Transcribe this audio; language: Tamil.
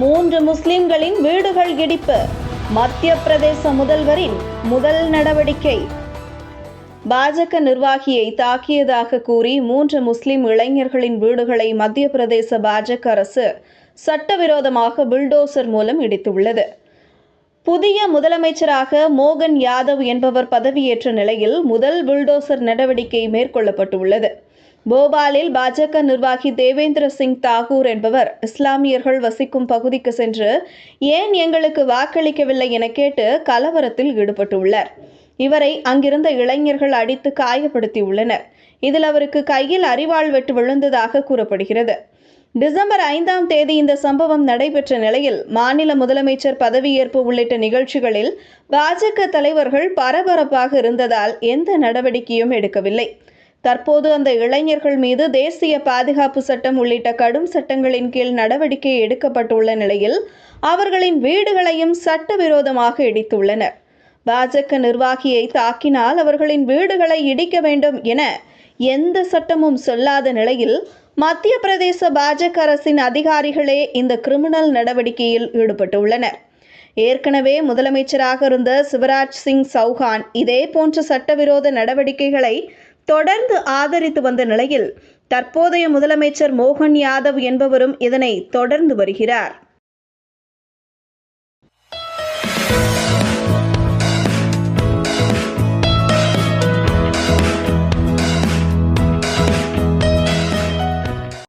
மூன்று முஸ்லிம்களின் வீடுகள் இடிப்பு. மத்திய பிரதேச முதல்வரின் முதல் நடவடிக்கை. பாஜக நிர்வாகியை தாக்கியதாக கூறி மூன்று முஸ்லிம் இளைஞர்களின் வீடுகளை மத்திய பிரதேச பாஜக அரசு சட்டவிரோதமாக புல்டோசர் மூலம் இடித்துள்ளது. புதிய முதலமைச்சராக மோகன் யாதவ் என்பவர் பதவியேற்ற நிலையில் முதல் புல்டோசர் நடவடிக்கை மேற்கொள்ளப்பட்டுள்ளது. போபாலில் பாஜக நிர்வாகி தேவேந்திர சிங் தாகூர் என்பவர் இஸ்லாமியர்கள் வசிக்கும் பகுதிக்கு சென்று ஏன் எங்களுக்கு வாக்களிக்கவில்லை என கேட்டு கலவரத்தில் ஈடுபட்டுள்ளார். இவரை அங்கிருந்த இளைஞர்கள் அடித்து காயப்படுத்தியுள்ளனர். இதில் அவருக்கு கையில் அரிவாள் வெட்டு விழுந்ததாக கூறப்படுகிறது. டிசம்பர் ஐந்தாம் தேதி இந்த சம்பவம் நடைபெற்ற நிலையில் மாநில முதலமைச்சர் பதவியேற்பு உள்ளிட்ட நிகழ்ச்சிகளில் பாஜக தலைவர்கள் பரபரப்பாக இருந்ததால் எந்த நடவடிக்கையும் எடுக்கவில்லை. தற்போது அந்த இளைஞர்கள் மீது தேசிய பாதுகாப்பு சட்டம் உள்ளிட்ட கடும் சட்டங்களின் கீழ் நடவடிக்கை எடுக்கப்பட்டுள்ள நிலையில் அவர்களின் வீடுகளையும் சட்டவிரோதமாக இடித்துள்ளனர். பாஜக நிர்வாகியை தாக்கினால் அவர்களின் வீடுகளை இடிக்க வேண்டும் என எந்த சட்டமும் சொல்லாத நிலையில் மத்திய பிரதேச பாஜக அரசின் அதிகாரிகளே இந்த கிரிமினல் நடவடிக்கையில் ஈடுபட்டுள்ளனர். ஏற்கனவே முதலமைச்சராக இருந்த சிவராஜ் சிங் சௌஹான் இதே போன்ற சட்டவிரோத நடவடிக்கைகளை தொடர்ந்து ஆதரித்து வந்த நிலையில் தற்போதைய முதலமைச்சர் மோகன் யாதவ் என்பவரும் இதனை தொடர்ந்து வருகிறார்.